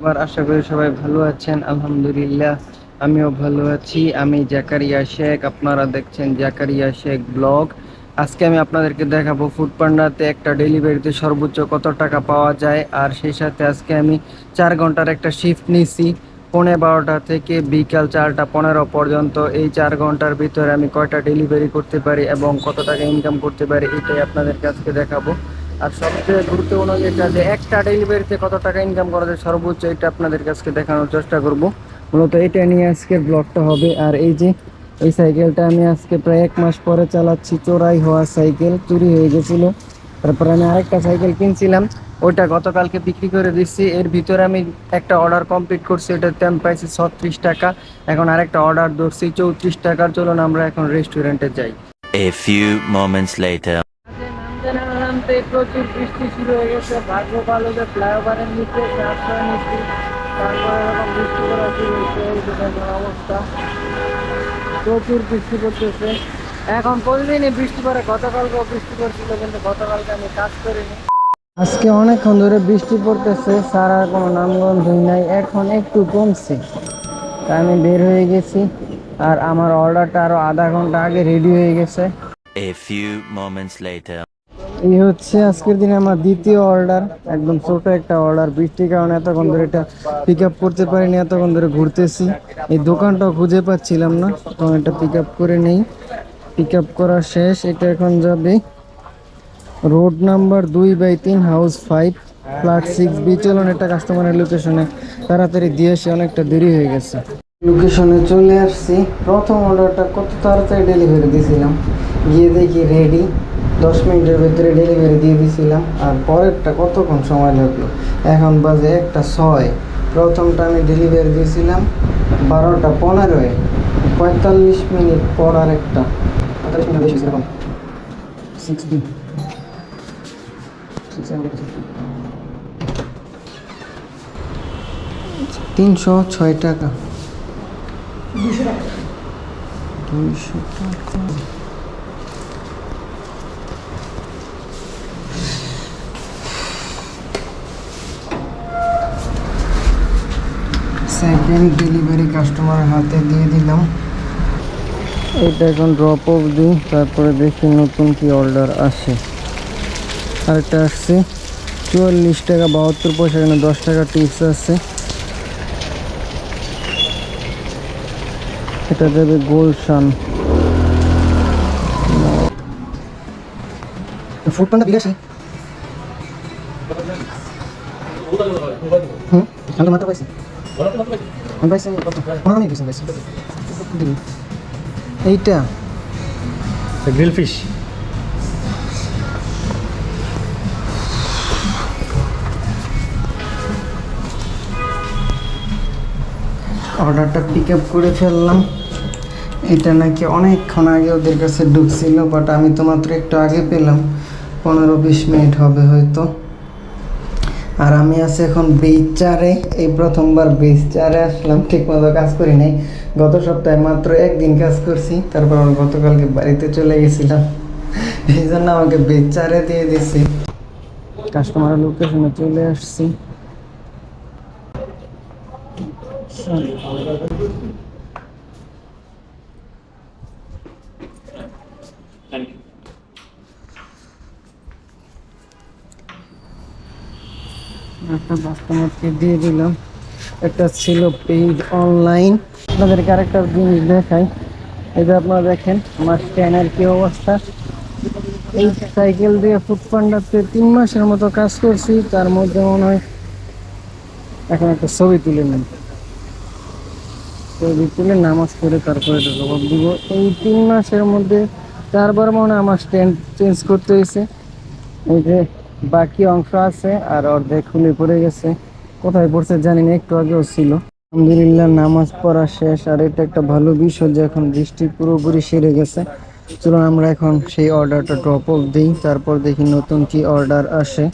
আবার আশা করি সবাই ভালো আছেন, আলহামদুলিল্লাহ। আমিও ভালো আছি। আমি জাকারিয়া শেখ, আপনারা দেখছেন জাকারিয়া শেখ ব্লগ। আজকে আমি আপনাদেরকে দেখাবো ফুড পান্ডাতে একটা ডেলিভারিতে সর্বোচ্চ কত টাকা পাওয়া যায়, আর সেই সাথে আজকে আমি চার ঘণ্টার একটা শিফট নিছি। পৌনে বারোটা থেকে বিকাল চারটা পনেরো পর্যন্ত এই চার ঘণ্টার ভিতরে আমি কয়টা ডেলিভারি করতে পারি এবং কত টাকা ইনকাম করতে পারি, এটাই আপনাদেরকে আজকে দেখাবো। আর সবচেয়ে গুরুত্বপূর্ণ যেটা যে একটা ডেলিভারিতে কত টাকা ইনকাম করা যায় সর্বোচ্চ এটা আপনাদের কাছে দেখানোর চেষ্টা করব। মূলত এটা নিয়ে আজকের ব্লগটা হবে। আর এই যে, এই সাইকেলটা আমি আজকে প্রায় এক মাস পরে চালাচ্ছি। চোরাই হওয়া সাইকেল চুরি হয়ে গেছিল। তারপরে আমি আরেকটা সাইকেল কিনছিলাম। ওইটা গতকালকে বিক্রি করে দিচ্ছি। এর ভিতরে আমি একটা অর্ডার কমপ্লিট করছি। এটাতে আমি পাইছি ছত্রিশ টাকা। এখন আরেকটা অর্ডার ধরছি। চৌত্রিশ টাকার চলুন আমরা এখন রেস্টুরেন্টে যাই। A few moments later. নামতে প্রচুর বৃষ্টি শুরু হয়ে গেছে। ভাগ্য ভালো যে ফ্লাইওভারের নিচে আশ্রয় নিচ্ছি। তারপরে এরকম বৃষ্টি করা শুরু হয়েছে, এই অবস্থা। প্রচুর বৃষ্টি পড়তেছে। এখন প্রতিদিনই বৃষ্টি পড়ে, গতকালকেও বৃষ্টি পড়ছিল, কিন্তু গতকালকে আমি কাজ করিনি। আজকে অনেকক্ষণ ধরে বৃষ্টি পড়তেছে সারা কোনো নামগন্ধই নাই। এখন একটু কমছে। তাই আমি বের হয়ে গেছি, আর আমার অর্ডারটা আরও আধা ঘণ্টা আগে রেডি হয়ে গেছে। A few moments later. এই হচ্ছে আজকের দিনে আমার দ্বিতীয় অর্ডার একদম ছোট একটা অর্ডার বৃষ্টির কারণে এতক্ষণ ধরে এটা পিক আপ করতে পারিনি, এতক্ষণ ধরে ঘুরতেছি। এই দোকানটাও খুঁজে পাচ্ছিলাম না তখন এটা পিক আপ করে নেই। পিক আপ করা শেষ, এটা এখন যাবে রোড নাম্বার দুই বাই তিন house five flat six B চলুন এটা কাস্টমারের লোকেশনে তাড়াতাড়ি দিয়ে এসে অনেকটা দেরি হয়ে গেছে। লোকেশনে চলে আসছি। প্রথম অর্ডারটা কত তাড়াতাড়ি ডেলিভারি দিয়েছিলাম? গিয়ে দেখি রেডি দশ মিনিটের ভিতরে ডেলিভারি দিয়ে দিয়েছিলাম আর পরেরটা কতক্ষণ সময় লাগল? এখন বাজে একটা ছয়। প্রথমটা আমি ডেলিভারি দিয়েছিলাম বারোটা পনেরোয় পঁয়তাল্লিশ মিনিট পর আর একটা পঁয়তাল্লিশ মিনিট বেশি সেরকম সিক্সটি তিনশো ছয় টাকা। দুইশো টাকা। সেকেন্ড ডেলিভারি কাস্টমার হাতে দিয়ে দিলাম। এটা এখন ড্রপ অফ দিই তারপরে দেখি নতুন কি অর্ডার আসে। আরেকটা আসছে চুয়াল্লিশ টাকা বাহাত্তর পয়সা এখানে দশ টাকা টিপস আছে। এটা যাবে গোলশান। ফুড পান্ডা বিরাশি হুম আমি মাত্র পাইছি। পনেরো মিনিট এইটা? গ্রিল ফিশ অর্ডারটা পিক আপ করে ফেললাম। এটা নাকি অনেকক্ষণ আগে ওদের কাছে ঢুকছিল বাট আমি তো মাত্র একটু আগে পেলাম। পনেরো বিশ মিনিট হবে হয়তো। আর আমি আছি এখন বেচ চারে এই প্রথমবার বেচ চারে আসলাম ঠিক মতো কাজ করি নাই। গত সপ্তাহে মাত্র একদিন কাজ করছি, তারপর আমি গতকালকে বাড়িতে চলে গেছিলাম। এই জন্য আমাকে বেচ চারে দিয়ে দিছি। কাস্টমার লোকেশনে চলে আসছি। কাস্টমারকে দিয়ে দিলাম। একটা ছিল পেজ অনলাইন আপনাদেরকে আরেকটা জিনিস দেখাই। এই যে আপনারা দেখেন, আমার স্ট্যান্ডের কি অবস্থা? এই সাইকেল দিয়ে ফুড পান্ডাতে তিন মাসের মতো কাজ করছি, তার মধ্যে মনে হয় এখন একটা ছবি তুলে নিন ছবি তুলে নামাজ পড়ে তারপরে জবাব দিব। এই তিন মাসের মধ্যে চারবার মনে হয় আমার স্ট্যান্ড চেঞ্জ করতে হয়েছে। এই যে বাকি অংশ আছে আর অর্ধেক খুলে পড়ে গেছে। কোথায় পড়ছে জানি না, একটু আগেও ছিল। আলহামদুলিল্লাহ, নামাজ পড়া শেষ। আর এটা একটা ভালো বিষয় যে এখন বৃষ্টি পুরোপুরি সেরে গেছে। চলুন আমরা এখন সেই অর্ডারটা ড্রপ অফ দিই। তারপর দেখি নতুন কি অর্ডার আসে।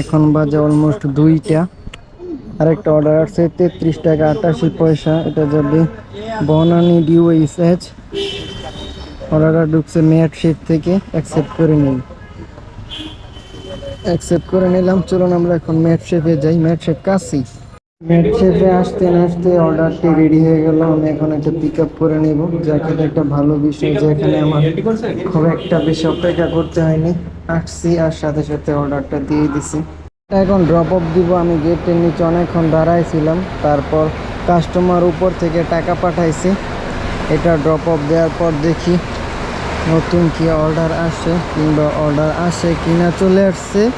এখন বাজে অলমোস্ট দুইটা। আরেকটা অর্ডার আসছে, তেত্রিশ টাকা আটাশি পয়সা। এটা যাবে বনানি ডিওএইচএচ অর্ডারটা ঢুকছে মেয়াদ শিট থেকে অ্যাকসেপ্ট করে নিই অ্যাকসেপ্ট করে নিলাম। চলুন আমরা এখন ম্যাট শেপে যাই। ম্যাট শেপ কাছি মেটশেপে আসতে না আসতে অর্ডারটি রেডি হয়ে গেল। আমি এখন একটা পিক আপ করে নিব। যাকে একটা ভালো বিষয় যে এখানে আমার খুব একটা বেশি অপেক্ষা করতে হয়নি। আসছি আর সাথে সাথে অর্ডারটা দিয়ে দিছি। এখন ড্রপ অফ দিব। আমি গেটের নিচে অনেকক্ষণ দাঁড়াইছিলাম। তারপর কাস্টমার উপর থেকে টাকা পাঠাইছি। এটা ড্রপ অফ দেওয়ার পর দেখি নতুন কি অর্ডার আসে কিংবা অর্ডার আসে কিনা চলে আসছে।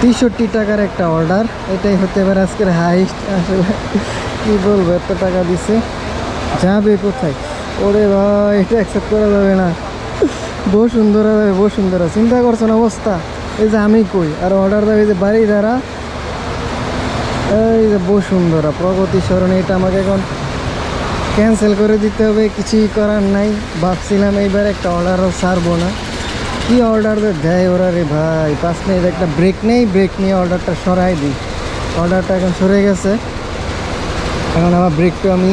তেষট্টি টাকার একটা অর্ডার। এটাই হতে পারে আজকের হাইস্ট আসলে। কি বলব, এত টাকা দিছে। যাবে কোথায়? ওরে ভাই, এটা অ্যাকসেপ্ট করা যাবে না। বহু সুন্দর হবে বহু সুন্দর চিন্তা করছেন অবস্থা। এই যে আমি কই? আর অর্ডার দেবে যে বাড়ি দ্বারা। এই যে বহু সুন্দর, প্রগতি স্মরণে এটা আমাকে এখন ক্যান্সেল করে দিতে হবে, কিছুই করার নাই। ভাবছিলাম এইবার একটা অর্ডারও ছাড়বো না। কি অর্ডার দেয় ওরা রে ভাই? পাঁচ মিনিট একটা ব্রেক নেই ব্রেক নিয়ে অর্ডারটা সরাই দিই। অর্ডারটা এখন সরে গেছে। এখন আমার ব্রেকটা আমি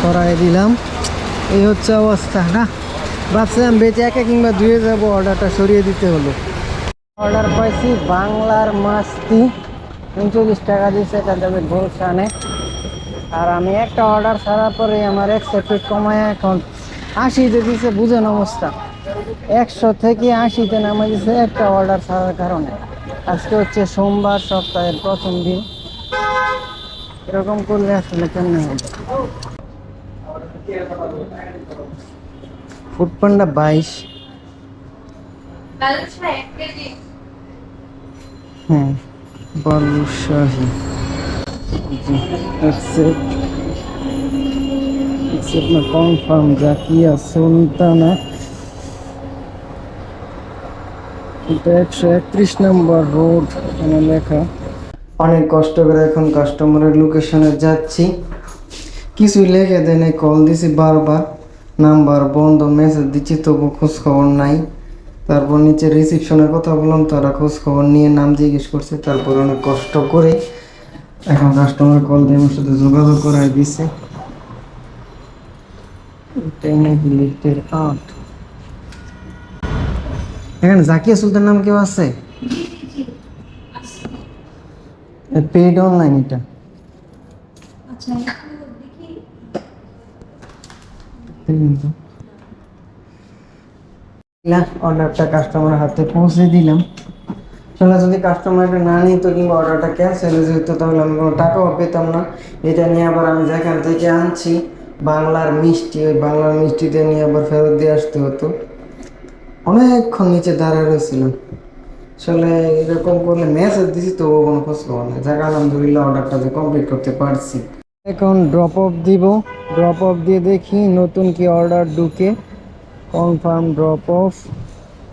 সরাই দিলাম। এই হচ্ছে অবস্থা, না? ভাবছিলাম বেঁচে একা কিংবা ধুয়ে যাব, অর্ডারটা সরিয়ে দিতে হলো। অর্ডার পাইছি বাংলার মাস্তি। উনচল্লিশ টাকা দিচ্ছে এটা যাবে গোলশানে আর আমি একটা অর্ডার ছাড়ার পরে আমার একশো ফিট কমায় এখন আশিতে দিছে বুঝেন অবস্থা। একশো থেকে আশিতে নামে দিছে একটা অর্ডার ছাড়ার কারণে। আজকে হচ্ছে সোমবার সপ্তাহের প্রথম দিন। এরকম করলে আসলে কেমন হবে? ফুড পান্ডা বাইশ। হ্যাঁ না কনফার্ম জাকিয়া সুলতানা এটা একশো একত্রিশ নম্বর রোড লেখা অনেক কষ্ট করে এখন কাস্টমারের লোকেশনে যাচ্ছি। কিছুই লেখে দেয় কল দিছি বারবার। নাম্বার বন্ধ মেসেজ দিচ্ছি, তবু খোঁজ খবর নাই। তারপর নিচে রিসিপশনের কথা বললাম, তারা খোঁজ খবর নিয়ে নাম জিজ্ঞেস করছে, তারপর অনেক কষ্ট করে এখন কাস্টমার কল দিয়ে আমার সাথে যোগাযোগ করাই দিছে। এটাই নাকি লিফটের আট এখানে জাকিয়া সুলতান নাম কেউ আছে? পেইড অনলাইন এটা। অর্ডারটা কাস্টমার হাতে পৌঁছে দিলাম। আসলে যদি কাস্টমারটা না নিত কিংবা অর্ডারটা ক্যান্সেল হয়ে যেত, তাহলে আমি কোনো টাকাও পেতাম না। এটা নিয়ে আবার আমি যেখান থেকে আনছি, বাংলার মিষ্টি, ওই বাংলার মিষ্টিতে নিয়ে আবার ফেরত দিয়ে আসতে হতো। অনেকক্ষণ নিচে দাঁড়ায় রয়েছিলাম। আসলে এরকম করলে মেসেজ দিছি, তবুও কোনো খোঁজ খবর নেই যাক, আলহামদুলিল্লাহ অর্ডারটা যে কমপ্লিট করতে পারছি। এখন ড্রপ অফ দিব। ড্রপ অফ দিয়ে দেখি নতুন কি অর্ডার ঢুকে। কনফার্ম ড্রপ অফ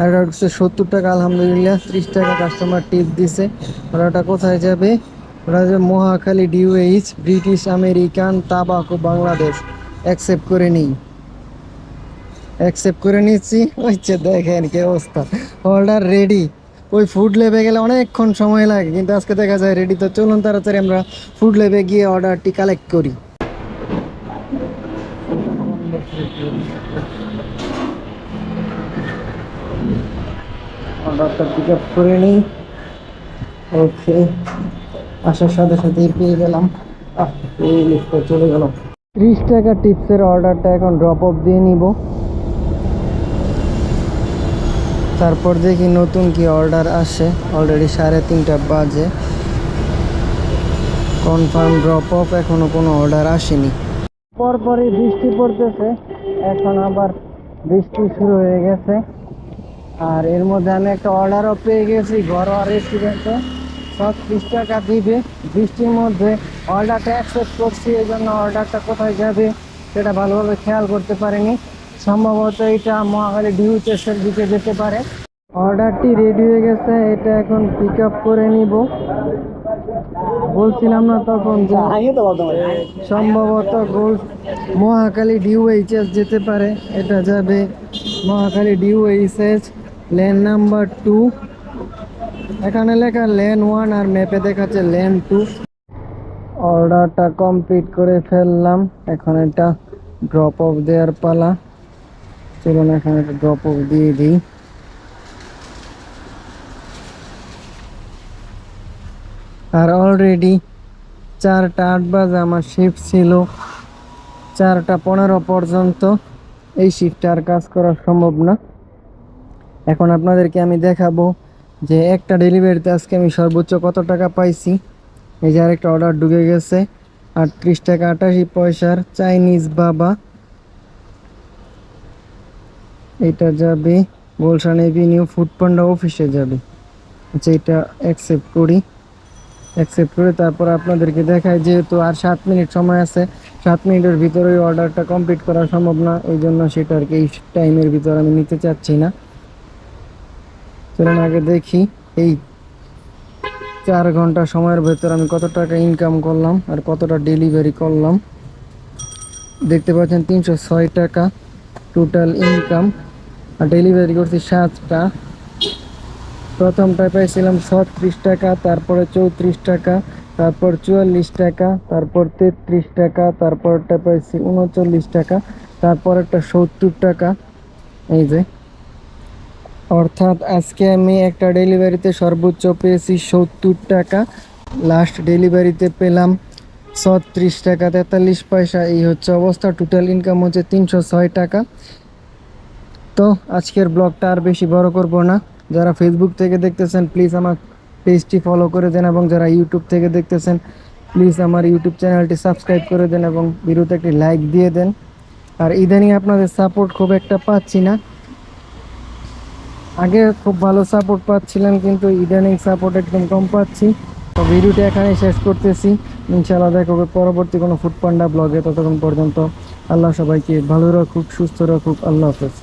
আর হচ্ছে সত্তর টাকা, আলহামদুলিল্লাহ, ত্রিশ টাকা কাস্টমার টিপ দিছে। আর ওটা কোথায় যাবে? ওটা যাবে Mohakhali DOHS British American Tobacco Bangladesh accept করে নিই। অ্যাকসেপ্ট করে নিচ্ছি। হচ্ছে দেখেন কি অবস্থা। অর্ডার রেডি ওই ফুড লেবে গেলে অনেকক্ষণ সময় লাগে, কিন্তু আজকে দেখা যায় রেডি তো চলুন তাড়াতাড়ি আমরা ফুড লেবে গিয়ে অর্ডারটি কালেক্ট করি। অর্ডারটা পিক আপ করে নিই। ওকে, আসার সাথে সাথেই পেয়ে গেলাম। এই লিফটে চলে গেলাম ত্রিশ টাকা টিপসের অর্ডারটা এখন ড্রপ অফ দিয়ে নিব। তারপর দেখি নতুন কি অর্ডার আসে। অলরেডি সাড়ে তিনটা বাজে। কনফার্ম ড্রপ অফ এখনও কোনো অর্ডার আসেনি। পরপরই বৃষ্টি পড়তেছে। এখন আবার বৃষ্টি শুরু হয়ে গেছে। আর এর মধ্যে আমি একটা অর্ডারও পেয়ে গেছি, ঘরোয়া রেস্টুরেন্টে ছত্রিশ টাকা দিবে। বৃষ্টির মধ্যে অর্ডারটা অ্যাকসেপ্ট করছি এই জন্য অর্ডারটা কোথায় যাবে সেটা ভালোভাবে খেয়াল করতে পারিনি। সম্ভবত এটা মহাখালী ডিউ চেসের দিকে যেতে পারে। অর্ডারটি রেডি হয়ে গেছে, এটা এখন পিক আপ করে নিব। বলছিলাম না তখন যে সম্ভবত গোল মহাখালী ডিউএইচএস যেতে পারে। এটা যাবে Mohakhali DOHS lane number two এখানে লেখা লেন ওয়ান আর ম্যাপে দেখাচ্ছে লেন টু অর্ডারটা কমপ্লিট করে ফেললাম। এখন এটা ড্রপ অফ দেওয়ার পালা। চলুন এখন একটা ড্রপ অফ দিয়ে দিই। আর অলরেডি চারটা আট বাজে, আমার শিফট ছিল। চারটা পনেরো পর্যন্ত। এই শিফটে আর কাজ করা সম্ভব না। এখন আপনাদেরকে আমি দেখাবো যে একটা ডেলিভারিতে আজকে আমি সর্বোচ্চ কত টাকা পাইছি। এই যে আরেকটা অর্ডার ঢুকে গেছে। আটত্রিশ টাকা, আটাশি পয়সার চাইনিজ বাবা। এটা যাবে গুলশান এভিনিউ ফুড পান্ডা অফিসে যাবে। আচ্ছা এটা অ্যাকসেপ্ট করি। অ্যাকসেপ্ট করে তারপর আপনাদেরকে দেখায় যেহেতু আর সাত মিনিট সময় আছে, সাত মিনিটের ভিতরে অর্ডারটা কমপ্লিট করা সম্ভব না এই জন্য সেটা আর কি এই টাইমের ভিতর আমি নিতে চাচ্ছি না। চলুন আগে দেখি। এই চার ঘণ্টা সময়ের ভেতর আমি কত টাকা ইনকাম করলাম আর কতটা ডেলিভারি করলাম। দেখতে পাচ্ছেন তিনশো ছয় টাকা টোটাল ইনকাম আর ডেলিভারি করছি সাতটা। প্রথমটায় পাইছিলাম ছত্রিশ টাকা, তারপরে চৌত্রিশ টাকা, তারপর চুয়াল্লিশ টাকা, তারপর তেত্রিশ টাকা, তারপরটা পাইছি উনচল্লিশ টাকা তারপর একটা সত্তর টাকা। এই যে অর্থাৎ আজকে আমি একটা ডেলিভারিতে সর্বোচ্চ পেয়েছি সত্তর টাকা। লাস্ট ডেলিভারিতে পেলাম ছত্রিশ টাকা, তেতাল্লিশ পয়সা। এই হচ্ছে অবস্থা। টোটাল ইনকাম হচ্ছে তিনশো ছয় টাকা। তো আজকের ব্লগটা আর বেশি বড় করব না। যারা ফেসবুক থেকে দেখতেছেন প্লিজ আমার পেজটি ফলো করে দেন এবং যারা ইউটিউব থেকে দেখতেছেন প্লিজ আমার ইউটিউব চ্যানেলটি সাবস্ক্রাইব করে দেন এবং ভিডিওতে একটি লাইক দিয়ে দেন। আর ইদানিং আপনাদের সাপোর্ট খুব একটা পাচ্ছি না। আগে খুব ভালো সাপোর্ট পাচ্ছিলাম কিন্তু ইদানিং সাপোর্ট একদম কম পাচ্ছি। তো ভিডিওটি এখানে শেষ করতেছি। ইনশাল্লাহ দেখা পরবর্তী কোনো ফুড পান্ডা ব্লগে ততক্ষণ পর্যন্ত আল্লাহ সবাইকে ভালো রাখুক, সুস্থ রাখুক। আল্লাহ হাফেজ।